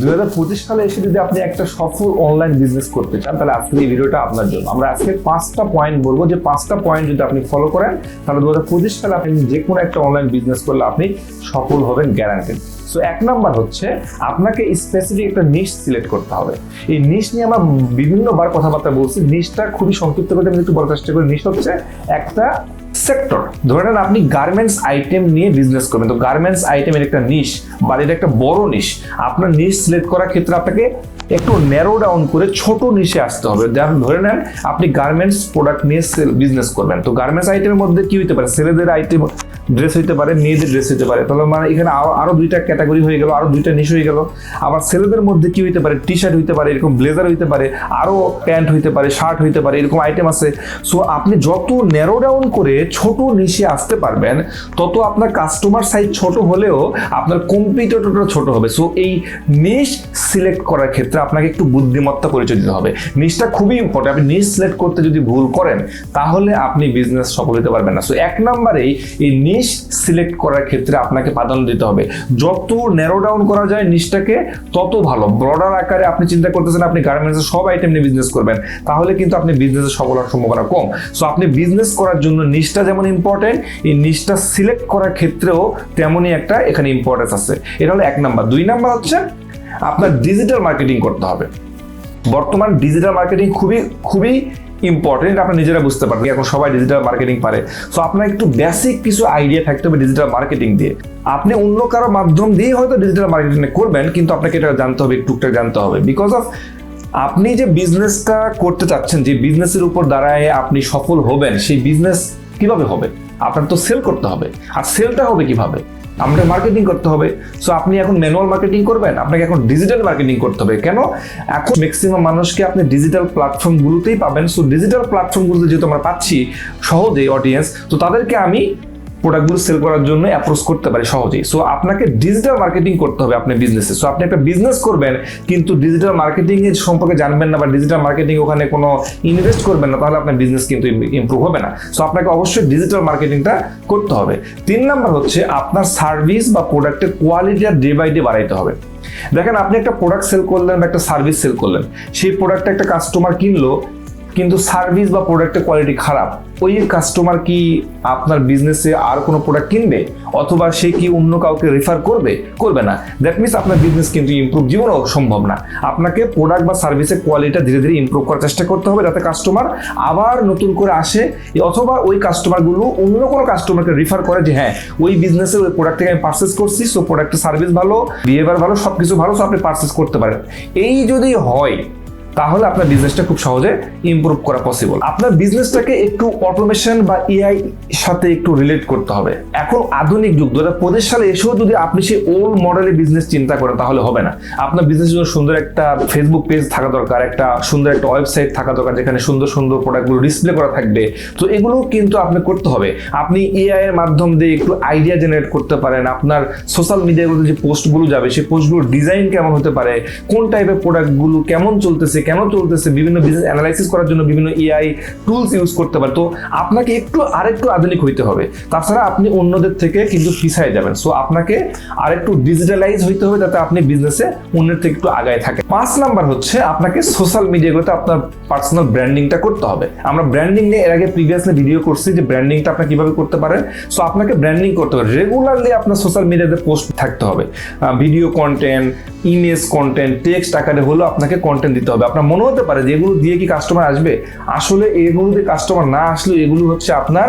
দুই হাজার পঁচিশ সালে এসে যদি আপনি একটা সফল অনলাইন বিজনেস করতে চান, তাহলে আজকে এই ভিডিওটা আপনার জন্য। আমরা আজকে পাঁচটা পয়েন্ট বলব। যে পাঁচটা পয়েন্ট যদি আপনি ফলো করেন, তাহলে দু হাজার পঁচিশ সালে আপনি যে কোনো একটা অনলাইন বিজনেস করলে আপনি সফল হবেন গ্যারান্টেড সো এক নাম্বার হচ্ছে, আপনাকে স্পেসিফিক একটা নিশ সিলেক্ট করতে হবে। এই নিশ নিয়ে আমরা বিভিন্নবার কথাবার্তা বলছি। নিশটা খুবই সংক্ষিপ্ত করে আমি একটু বলার চেষ্টা করি। নিশ হচ্ছে একটা সেক্টর ধরে নেন আপনি গার্মেন্টস আইটেম নিয়ে বিজনেস করবেন। তো গার্মেন্টস আইটেমের একটা নিশ বা এটা একটা বড় নিশ আপনার নিশ সিলেক্ট করার ক্ষেত্রে আপনাকে একটু ন্যারো ডাউন করে ছোট নিশে আসতে হবে। ধরে নেন, আপনি গার্মেন্টস প্রোডাক্ট নিয়ে বিজনেস করবেন। তো গার্মেন্টস আইটেমের মধ্যে কি হতে পারে? ছেলেদের আইটেম ড্রেস হইতে পারে, মেয়েদের ড্রেস হইতে পারে। তাহলে মানে এখানে আরও আরও দুইটা ক্যাটাগরি হয়ে গেল, আরও দুইটা নিশ হয়ে গেল। আবার ছেলেদের মধ্যে কি হইতে পারে? টি শার্ট হইতে পারে, এরকম ব্লেজার হইতে পারে, আরও প্যান্ট হইতে পারে শার্ট হইতে পারে, এরকম আইটেম আছে। সো আপনি যত ন্যারো ডাউন করে ছোট নিশে আসতে পারবেন, তত আপনার কাস্টমার সাইজ ছোট হলেও আপনার কম্পিটিটরটা ছোট হবে। সো এই নিশ সিলেক্ট করার ক্ষেত্রে আপনাকে একটু বুদ্ধিমত্তা পরিচয় দিতে হবে। নিশটা খুবই ইম্পর্টেন্ট আপনি নিশ সিলেক্ট করতে যদি ভুল করেন, তাহলে আপনি বিজনেস সফল হতে পারবেন না। সো এক নম্বরেই এই নিশ সিলেক্ট করার ক্ষেত্রে আপনাকে প্রাধান্য দিতে হবে। যত ন্যারো ডাউন করা যায় নিশটাকে তত ভালো। ব্রডার আকারে আপনি চিন্তা করতেছেন আপনি গার্মেন্টসের সব আইটেম নিয়ে বিজনেস করবেন, তাহলে কিন্তু আপনি বিজনেসে সফল হওয়ার সম্ভাবনা কম। সো আপনি বিজনেস করার জন্য নিশটা যেমন ইম্পর্টেন্ট এই নিশটা সিলেক্ট করার ক্ষেত্রেও তেমনই একটা এখানে ইম্পর্টেন্স আছে। এটা হলো এক নাম্বার। দুই নাম্বার হচ্ছে আপনার ডিজিটাল মার্কেটিং করতে হবে। বর্তমান ডিজিটাল মার্কেটিং খুবই খুবই ইম্পর্টেন্ট আপনার নিজেরা বুঝতে পারবেন এখন সবাই ডিজিটাল মার্কেটিং পারে। সো আপনার একটু বেসিক কিছু আইডিয়া থাকতে হবে ডিজিটাল মার্কেটিং দিয়ে। আপনি অন্য কারও মাধ্যম দিয়ে হয়তো ডিজিটাল মার্কেটিং করবেন, কিন্তু আপনাকে এটা জানতে হবে, টুকটাক জানতে হবে। বিকজ অফ আপনি যে বিজনেসটা করতে চাচ্ছেন, যে বিজনেসের উপর দাঁড়ায় আপনি সফল হবেন, সেই বিজনেস কীভাবে হবে? আপনার তো সেল করতে হবে। আর সেলটা হবে কীভাবে? আপনাকে মার্কেটিং করতে হবে। সো আপনি এখন ম্যানুয়াল মার্কেটিং করবেন, আপনাকে এখন ডিজিটাল মার্কেটিং করতে হবে। কেন? এখন ম্যাক্সিমাম মানুষকে আপনি ডিজিটাল প্ল্যাটফর্মগুলোতেই পাবেন। সো ডিজিটাল প্ল্যাটফর্মগুলোতে যেহেতু আমরা পাচ্ছি সহজেই অডিয়েন্স তো তাদেরকে আমি প্রোডাক্টগুলো সেল করার জন্য অ্যাপ্রোচ করতে পারে সহজেই। সো আপনাকে ডিজিটাল মার্কেটিং করতে হবে আপনার বিজনেসে সো আপনি একটা বিজনেস করবেন, কিন্তু ডিজিটাল মার্কেটিং এর সম্পর্কে জানবেন না বা ডিজিটাল মার্কেটিং ওখানে কোনো ইনভেস্ট করবেন না, তাহলে আপনার বিজনেস কিন্তু ইমপ্রুভ হবে না। সো আপনাকে অবশ্যই ডিজিটাল মার্কেটিংটা করতে হবে। তিন নাম্বার হচ্ছে আপনার সার্ভিস বা প্রোডাক্টের কোয়ালিটি আর ডে বাই ডে বাড়াইতে হবে। দেখেন, আপনি একটা প্রোডাক্ট সেল করলেন বা একটা সার্ভিস সেল করলেন। সেই প্রোডাক্টটা একটা কাস্টমার কিনলো কিন্তু সার্ভিস বা প্রোডাক্টের কোয়ালিটি খারাপ, ওই কাস্টমার কি আপনার বিজনেসে আর কোনো প্রোডাক্ট কিনবে? অথবা সে কি অন্য কাউকে রেফার করবে? করবে না। দ্যাট মিনস আপনার বিজনেস কিন্তু ইমপ্রুভ জীবনও সম্ভব না। আপনাকে প্রোডাক্ট বা সার্ভিসের কোয়ালিটিটা ধীরে ধীরে ইমপ্রুভ করার চেষ্টা করতে হবে যাতে কাস্টমার আবার নতুন করে আসে, অথবা ওই কাস্টমারগুলো অন্য কোনো কাস্টমারকে রেফার করে যে হ্যাঁ ওই বিজনেসের ওই প্রোডাক্ট থেকে আমি পার্চেস করছি সো প্রোডাক্টের সার্ভিস ভালো বিহেভিয়ার ভালো সব কিছু ভালো সো আপনি পার্চেস করতে পারেন। এই যদি হয় তাহলে আপনার বিজনেসটা খুব সহজে ইমপ্রুভ করা পসিবল আপনার বিজনেসটাকে একটু অটোমেশন বা এআই সাথে একটু রিলেট করতে হবে। এখন আধুনিক যুগ দু হাজার সালে এসেও যদি আপনি সেই ওল্ড মডেলের বিজনেস চিন্তা করেন, তাহলে হবে না। আপনার বিজনেসের জন্য সুন্দর একটা ফেসবুক পেজ থাকা দরকার, একটা সুন্দর একটা ওয়েবসাইট থাকা দরকার, যেখানে সুন্দর সুন্দর প্রোডাক্টগুলো ডিসপ্লে করা থাকবে। তো এগুলো কিন্তু আপনি করতে হবে। আপনি এআই এর মাধ্যম দিয়ে একটু আইডিয়া জেনারেট করতে পারেন। আপনার সোশ্যাল মিডিয়াগুলোতে যে পোস্টগুলো যাবে, সেই পোস্টগুলোর ডিজাইন কেমন হতে পারে? কোন টাইপের প্রোডাক্টগুলো কেমন চলতেছে? কেন চলতেছে বিভিন্ন বিজনেস অ্যানালাইসিস করার জন্য বিভিন্ন এআই টুলস ইউজ করতে পারে। তো আপনাকে একটু আরেকটু আধুনিক হইতে হবে। তাছাড়া আপনি অন্যদের থেকে কিন্তু পিছায় যাবেন। সো আপনাকে আরেকটু ডিজিটালাইজ হইতে হবে যাতে আপনি বিজনেসে অন্যের থেকে একটু আগায় থাকে পাঁচ নাম্বার হচ্ছে আপনাকে সোশ্যাল মিডিয়াগুলোতে আপনার পার্সোনাল ব্র্যান্ডিংটা করতে হবে। আমরা ব্র্যান্ডিং নিয়ে এর আগে প্রিভিয়াসলি ভিডিও করছি যে ব্র্যান্ডিংটা আপনি কীভাবে করতে পারেন। সো আপনাকে ব্র্যান্ডিং করতে হবে। রেগুলারলি আপনার সোশ্যাল মিডিয়াতে পোস্ট থাকতে হবে। Video content image content text আকারে হলেও আপনাকে কন্টেন্ট দিতে হবে। আপনার মনে হতে পারে যে এগুলো দিয়ে কি কাস্টমার আসবে? আসলে এগুলো দিয়ে কাস্টমার না আসলে এগুলো হচ্ছে আপনার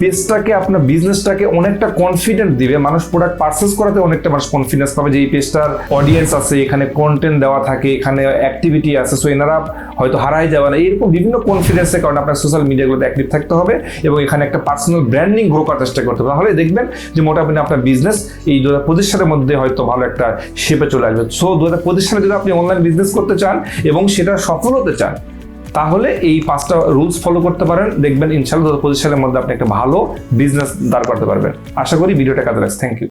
পেজটাকে আপনার বিজনেসটাকে অনেকটা কনফিডেন্ট দিবে। মানুষ প্রোডাক্ট পারচেস করাতে অনেকটা মানুষ কনফিডেন্স পাবে যে এই পেজটার অডিয়েন্স আছে, এখানে কন্টেন্ট দেওয়া থাকে, এখানে অ্যাক্টিভিটি আছে। সো এনারা হয়তো হারাই যাবে না। এরকম বিভিন্ন কনফিডেন্সের কারণে আপনার সোশ্যাল মিডিয়াগুলোতে অ্যাক্টিভ থাকতে হবে এবং এখানে একটা পার্সোনাল ব্র্যান্ডিং গ্রো করার চেষ্টা করতে হবে। তাহলে দেখবেন যে মোটামুটি আপনার বিজনেস এই দু হাজার পঁচিশ মধ্যে হয়তো ভালো একটা শেপে চলে আসবে। সো দু হাজার পঁচিশ সালে যদি আপনি অনলাইন বিজনেস করতে চান এবং সেটা সফল হতে চান তাহলে এই পাঁচটা রুলস ফলো করতে পারেন। দেখবেন ইনশাল্লাহ সালের মধ্যে আপনি একটা ভালো বিজনেস দাঁড় করতে পারবেন। আশা করি ভিডিওটা কাজে লাগছে। Thank you